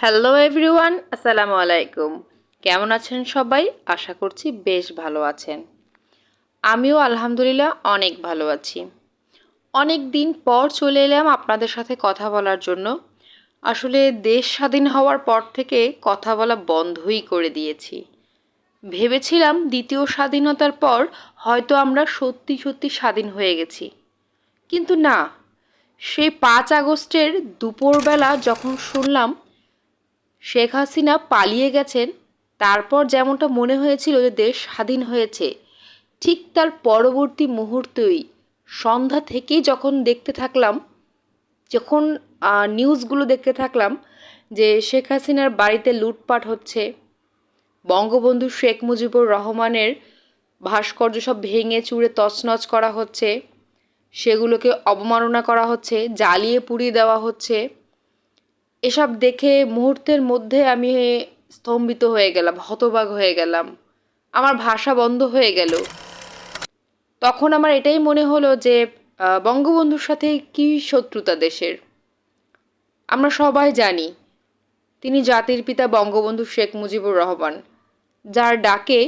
Hello everyone আসসালামু আলাইকুম। কেমন আছেন সবাই? আশা করছি বেশ ভালো আছেন। আমিও আলহামদুলিল্লাহ অনেক ভালো আছি। অনেক দিন পর চলে এলাম আপনাদের সাথে কথা বলার জন্য। আসলে দেশ স্বাধীন হওয়ার পর থেকে কথা বলা বন্ধই করে দিয়েছি। ভেবেছিলাম দ্বিতীয় স্বাধীনতার পর হয়তো আমরা সত্যি সত্যি স্বাধীন হয়ে গেছি। কিন্তু না, সেই পাঁচ আগস্টের দুপুরবেলা যখন শুনলাম শেখ হাসিনা পালিয়ে গেছেন, তারপর যেমনটা মনে হয়েছিল যে দেশ স্বাধীন হয়েছে, ঠিক তার পরবর্তী মুহূর্তেই সন্ধ্যা থেকেই যখন দেখতে থাকলাম, যখন নিউজগুলো দেখতে থাকলাম যে শেখ হাসিনার বাড়িতে লুটপাট হচ্ছে, বঙ্গবন্ধু শেখ মুজিবুর রহমানের ভাস্কর্য সব ভেঙে চুড়ে তছনছ করা হচ্ছে, সেগুলোকে অবমাননা করা হচ্ছে, জ্বালিয়ে পুড়িয়ে দেওয়া হচ্ছে এসব দেখে মুহূর্তের মধ্যে আমি স্তম্ভিত হয়ে গেলাম, হতবাক হয়ে গেলাম। আমার ভাষা বন্ধ হয়ে গেল। তখন আমার এটাই মনে হলো যে বঙ্গবন্ধুর সাথে কী শত্রুতা দেশের? আমরা সবাই জানি, তিনি জাতির পিতা বঙ্গবন্ধু শেখ মুজিবুর রহমান, যার ডাকে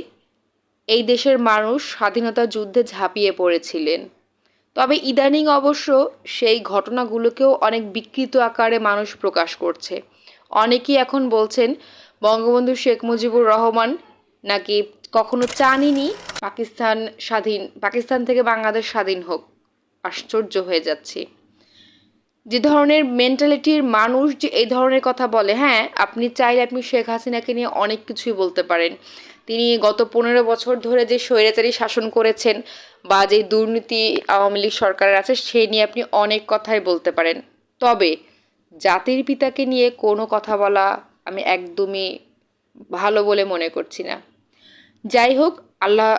এই দেশের মানুষ স্বাধীনতা যুদ্ধে ঝাঁপিয়ে পড়েছিলেন। তবে ইদানিং অবশ্য সেই ঘটনাগুলোকেও অনেক বিকৃত আকারে মানুষ প্রকাশ করছে। অনেকেই এখন বলছেন, বঙ্গবন্ধু শেখ মুজিবুর রহমান নাকি কখনো চানিনি পাকিস্তান স্বাধীন, পাকিস্তান থেকে বাংলাদেশ স্বাধীন হোক। আশ্চর্য হয়ে যাচ্ছি। যে ধরনের মেন্টালিটির মানুষ যে এই ধরনের কথা বলে হ্যাঁ আপনি চাইলে আপনি শেখ হাসিনাকে নিয়ে অনেক কিছুই বলতে পারেন। তিনি গত পনেরো বছর ধরে যে স্বৈরাচারী শাসন করেছেন বা যে দুর্নীতি আওয়ামী লীগ সরকারের আছে সে নিয়ে আপনি অনেক কথাই বলতে পারেন। তবে জাতির পিতাকে নিয়ে কোনো কথা বলা আমি একদমই ভালো বলে মনে করছি না। যাই হোক, আল্লাহ